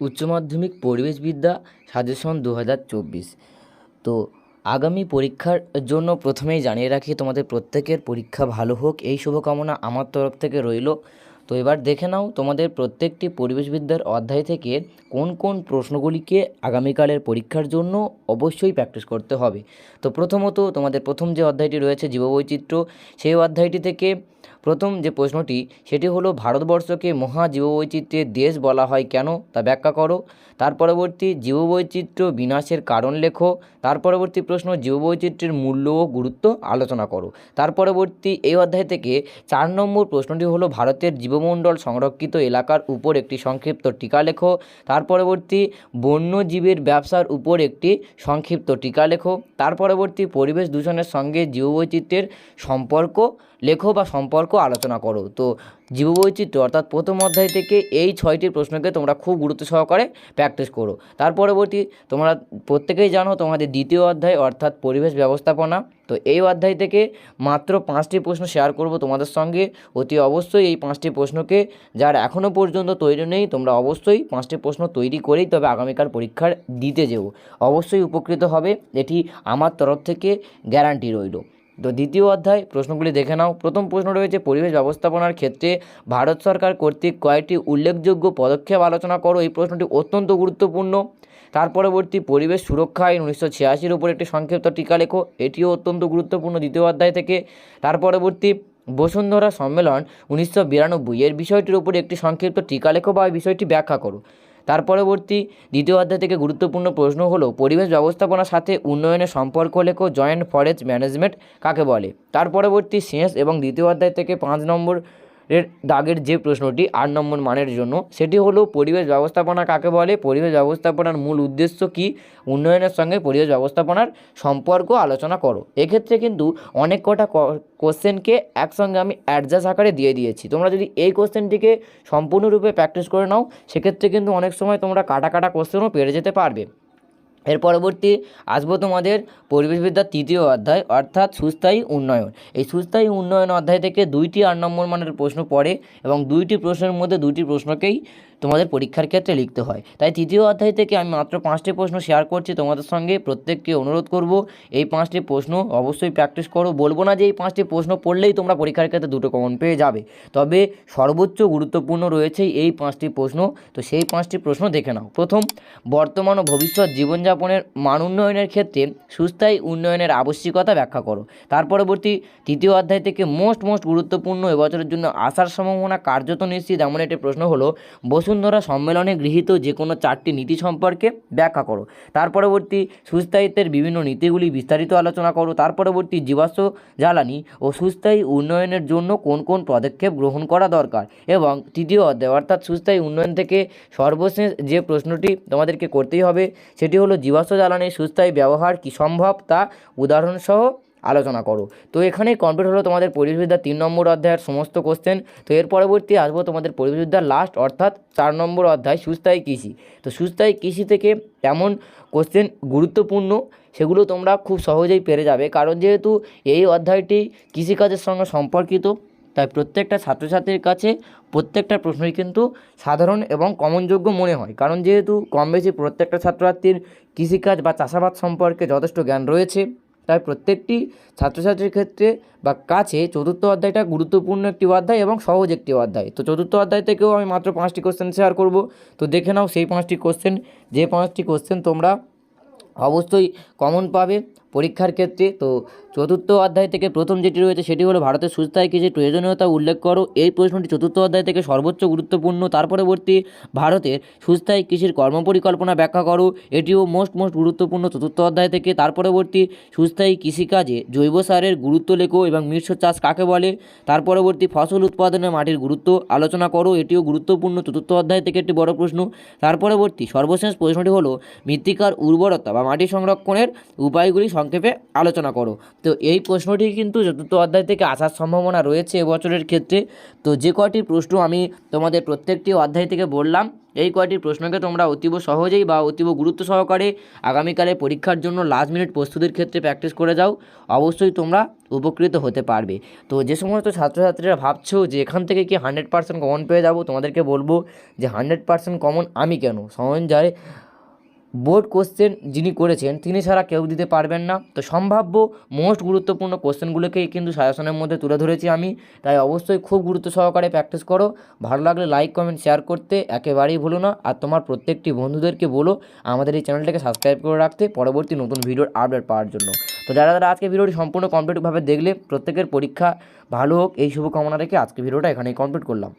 উচ্চ মাধ্যমিক পরিবেশবিদ্যা সাজেশন দু হাজার চব্বিশ। তো আগামী পরীক্ষার জন্য প্রথমেই জানিয়ে রাখি, তোমাদের প্রত্যেকের পরীক্ষা ভালো হোক, এই শুভকামনা আমার তরফ থেকে রইল। তো এবার দেখে নাও তোমাদের প্রত্যেকটি পরিবেশবিদ্যার অধ্যায় থেকে কোন কোন প্রশ্নগুলিকে আগামীকালের পরীক্ষার জন্য অবশ্যই প্র্যাকটিস করতে হবে। তো প্রথমত তোমাদের প্রথম যে অধ্যায়টি রয়েছে জীববৈচিত্র্য, সেই অধ্যায়টি থেকে প্রথম যে প্রশ্নটি, সেটি হলো ভারতবর্ষকে মহা জীববৈচিত্র্যের দেশ বলা হয় কেন? তা ব্যাখ্যা করো। তার পরবর্তী জীববৈচিত্র্য বিনাশের কারণ লেখো। তার পরবর্তী প্রশ্ন জীববৈচিত্র্যের মূল্য ও গুরুত্ব আলোচনা করো। তার পরবর্তী এই অধ্যায় থেকে চার নম্বর প্রশ্নটি হলো ভারতের জীবমণ্ডল সংরক্ষিত এলাকার উপর একটি সংক্ষিপ্ত টিকা লেখো। তার পরবর্তী বন্যজীবের ব্যবসার উপর একটি সংক্ষিপ্ত টিকা লেখো। তার পরবর্তী পরিবেশ দূষণের সঙ্গে জীববৈচিত্র্যের সম্পর্ক লেখো বা সম্পর্ক আলোচনা করো। তো জীববৈচিত্র্য, অর্থাৎ প্রথম অধ্যায় থেকে এই ছয়টি প্রশ্নকে তোমরা খুব গুরুত্ব সহকারে প্র্যাকটিস করো। তার পরবর্তী তোমরা প্রত্যেকেই জানো তোমাদের দ্বিতীয় অধ্যায়, অর্থাৎ পরিবেশ ব্যবস্থাপনা। তো এই অধ্যায় থেকে মাত্র পাঁচটি প্রশ্ন শেয়ার করব তোমাদের সঙ্গে। অতি অবশ্যই এই পাঁচটি প্রশ্নকে যার এখনও পর্যন্ত তৈরি নেই, তোমরা অবশ্যই পাঁচটি প্রশ্ন তৈরি করেই তবে আগামীকাল পরীক্ষার দিতে যেও। অবশ্যই উপকৃত হবে, এটি আমার তরফ থেকে গ্যারান্টি রইল। তো দ্বিতীয় অধ্যায়, প্রশ্নগুলি দেখে নাও। প্রথম প্রশ্ন রয়েছে, পরিবেশ ব্যবস্থাপনার ক্ষেত্রে ভারত সরকার কর্তৃক কয়েকটি উল্লেখযোগ্য পদক্ষেপ আলোচনা করো। এই প্রশ্নটি অত্যন্ত গুরুত্বপূর্ণ। তার পরবর্তী, পরিবেশ সুরক্ষা আইন উনিশশো ছিয়াশির উপর একটি সংক্ষিপ্ত টিকা লেখো। এটিও অত্যন্ত গুরুত্বপূর্ণ দ্বিতীয় অধ্যায় থেকে। তার পরবর্তী, বসুন্ধরা সম্মেলন উনিশশো বিরানব্বই। এর বিষয়টির উপর একটি সংক্ষিপ্ত টিকা লেখো বা বিষয়টি ব্যাখ্যা করো। তার পরবর্তী দ্বিতীয় অধ্যায় থেকে গুরুত্বপূর্ণ প্রশ্ন হলো, পরিবেশ ব্যবস্থাপনার সাথে উন্নয়নের সম্পর্ক লেখো, জয়েন্ট ফরেস্ট ম্যানেজমেন্ট কাকে বলে? তার পরবর্তী শেষ এবং দ্বিতীয় অধ্যায় থেকে পাঁচ নম্বর এর দাগের যে প্রশ্নটি আট নম্বর মানের জন্য, সেটি হলো পরিবেশ ব্যবস্থাপনা কাকে বলে? পরিবেশ ব্যবস্থাপনার মূল উদ্দেশ্য কী? উন্নয়নের সঙ্গে পরিবেশ ব্যবস্থাপনার সম্পর্ক আলোচনা করো। এক্ষেত্রে কিন্তু অনেক কটা কোশ্চেনকে একসঙ্গে আমি অ্যাডজাস্ট আকারে দিয়ে দিয়েছি। তোমরা যদি এই কোশ্চেনটিকে সম্পূর্ণরূপে প্র্যাকটিস করে নাও, সেক্ষেত্রে কিন্তু অনেক সময় তোমরা কাটা কাটা কোশ্চেনও পেরে যেতে পারবে। এর পরবর্তী আসব তোমাদের পরিবেশবিদ্যার তৃতীয় অধ্যায়, অর্থাৎ সুস্থায়ী উন্নয়ন। এই সুস্থায়ী উন্নয়ন অধ্যায় থেকে দুইটি আট নম্বর মানের প্রশ্ন পড়ে এবং দুইটি প্রশ্নের মধ্যে দুইটি প্রশ্নকেই তোমাদের পরীক্ষার ক্ষেত্রে লিখতে হয়। তাই তৃতীয় অধ্যায় থেকে আমি মাত্র পাঁচটি প্রশ্ন শেয়ার করছি, তোমাদের সঙ্গে প্রত্যেককে অনুরোধ করব, এই পাঁচটি প্রশ্ন অবশ্যই প্র্যাকটিস করো। বলব না যে এই পাঁচটি প্রশ্ন পড়লেই তোমরা পরীক্ষার ক্ষেত্রে দুটো কমন পেয়ে যাবে, তবে সর্বোচ্চ গুরুত্বপূর্ণ রয়েছে এই পাঁচটি প্রশ্ন। তো সেই পাঁচটি প্রশ্ন দেখে নাও। প্রথম, বর্তমান ও ভবিষ্যৎ জীবনযাপনের মান উন্নয়নের ক্ষেত্রে সুস্থায়ী উন্নয়নের আবশ্যিকতা ব্যাখ্যা করো। তার পরবর্তী তৃতীয় অধ্যায় থেকে মোস্ট মোস্ট গুরুত্বপূর্ণ এবছরের জন্য আসার সম্ভাবনা কার্যত নিশ্চিত। এমন একটি প্রশ্ন হলো বসুন্ধরা সম্মেলনে গৃহীত যে কোনো চারটি নীতি সম্পর্কে ব্যাখ্যা করো। তার পরবর্তী সুস্থায়িত্বের বিভিন্ন নীতিগুলি বিস্তারিত আলোচনা করো। তার পরবর্তী জীবাশ্ম জ্বালানি ও সুস্থায়ী উন্নয়নের জন্য কোন কোন পদক্ষেপ গ্রহণ করা দরকার? এবং তৃতীয় অধ্যায়, অর্থাৎ সুস্থায়ী উন্নয়ন থেকে সর্বশেষ যে প্রশ্নটি তোমাদেরকে করতেই হবে, সেটি হলো, জীবাশ্ম জ্বালানির সুস্থায়ী ব্যবহার কি সম্ভব? তা উদাহরণসহ আলোচনা করো। তো এখানেই কমপ্লিট হলো তোমাদের পরিবেশবিদ্যার তিন নম্বর অধ্যায়ের সমস্ত কোশ্চেন তো এর পরবর্তী আসব তোমাদের পরিবেশবিদ্যার লাস্ট অর্থাৎ চার নম্বর অধ্যায়, সুস্থায়ী কৃষি। তো সুস্থায়ী কৃষি থেকে এমন কোশ্চেন গুরুত্বপূর্ণ সেগুলো তোমরা খুব সহজেই পেরে যাবে। কারণ যেহেতু এই অধ্যায়টি কৃষিকাজের সঙ্গে সম্পর্কিত, তাই প্রত্যেকটা ছাত্রছাত্রীর কাছে প্রত্যেকটা প্রশ্নই কিন্তু সাধারণ এবং কমনযোগ্য মনে হয়। কারণ যেহেতু কম বেশি প্রত্যেকটা ছাত্রছাত্রীর কৃষিকাজ বা চাষাবাদ সম্পর্কে যথেষ্ট জ্ঞান রয়েছে তাই প্রত্যেকটি ছাত্রছাত্রীর ক্ষেত্রে বা কাছে চতুর্থ অধ্যায়টা গুরুত্বপূর্ণ একটি অধ্যায় এবং সহজ একটি অধ্যায়। তো চতুর্থ অধ্যায় থেকেও আমি মাত্র পাঁচটি কোশ্চেন শেয়ার করব। তো দেখে নাও সেই পাঁচটি কোশ্চেন যে পাঁচটি কোশ্চেন তোমরা অবশ্যই কমন পাবে। পরীক্ষার ক্ষেত্রে, তো চতুর্থ অধ্যায় থেকে প্রথম যেটি রয়েছে সেটি হলো ভারতের সুস্থায় কৃষির প্রয়োজনীয়তা উল্লেখ করো। এই প্রশ্নটি চতুর্থ অধ্যায় থেকে সর্বোচ্চ গুরুত্বপূর্ণ। তার পরবর্তী ভারতের সুস্থায়ী কৃষির কর্মপরিকল্পনা ব্যাখ্যা করো। এটিও মোস্ট মোস্ট গুরুত্বপূর্ণ চতুর্থ অধ্যায় থেকে। তার পরবর্তী সুস্থায়ী কৃষিকাজে জৈব সারের গুরুত্ব লেখো এবং মিশ্র চাষ কাকে বলে? তার পরবর্তী ফসল উৎপাদনে মাটির গুরুত্ব আলোচনা করো। এটিও গুরুত্বপূর্ণ চতুর্থ অধ্যায় থেকে একটি বড় প্রশ্ন। তার পরবর্তী সর্বশেষ প্রশ্নটি হলো মৃত্তিকার উর্বরতা বা মাটি সংরক্ষণের উপায়গুলি সংক্ষেপে আলোচনা করো। তো এই প্রশ্নটি কিন্তু চতুর্থ অধ্যায় থেকে আসার সম্ভাবনা রয়েছে এবছরের ক্ষেত্রে। তো যে কয়টি প্রশ্ন আমি তোমাদের প্রত্যেকটি অধ্যায় থেকে বললাম, এই কয়টি প্রশ্নকে তোমরা অতীব সহজেই বা অতীব গুরুত্ব সহকারে আগামীকালে পরীক্ষার জন্য লাস্ট মিনিট প্রস্তুতির ক্ষেত্রে প্র্যাকটিস করে যাও। অবশ্যই তোমরা উপকৃত হতে পারবে। তো যে সমস্ত ছাত্রছাত্রীরা ভাবছ যে এখান থেকে কি হান্ড্রেড পার্সেন্ট কমন পেয়ে যাব, তোমাদেরকে বলব যে হান্ড্রেড পার্সেন্ট কমন আমি কেন? সমঞ্জয় বোর্ড কোশ্চেন যিনি করেছেন, তিনি ছাড়া কেউ দিতে পারবেন না। তো সম্ভাব্য মোস্ট গুরুত্বপূর্ণ কোশ্চেনগুলোকেই কিন্তু সাজেশনের মধ্যে তুলে ধরেছি আমি। তাই অবশ্যই খুব গুরুত্ব সহকারে প্র্যাকটিস করো। ভালো লাগলে লাইক কমেন্ট শেয়ার করতে একেবারেই ভুলো না। আর তোমার প্রত্যেকটি বন্ধুদেরকে বলো আমাদের এই চ্যানেলটাকে সাবস্ক্রাইব করে রাখতে পরবর্তী নতুন ভিডিওর আপডেট পাওয়ার জন্য। তো যারা যারা আজকে ভিডিওটি সম্পূর্ণ কমপ্লিটভাবে দেখলে প্রত্যেকের পরীক্ষা ভালো হোক। এই শুভকামনা রেখে আজকে ভিডিওটা এখানেই কমপ্লিট করলাম।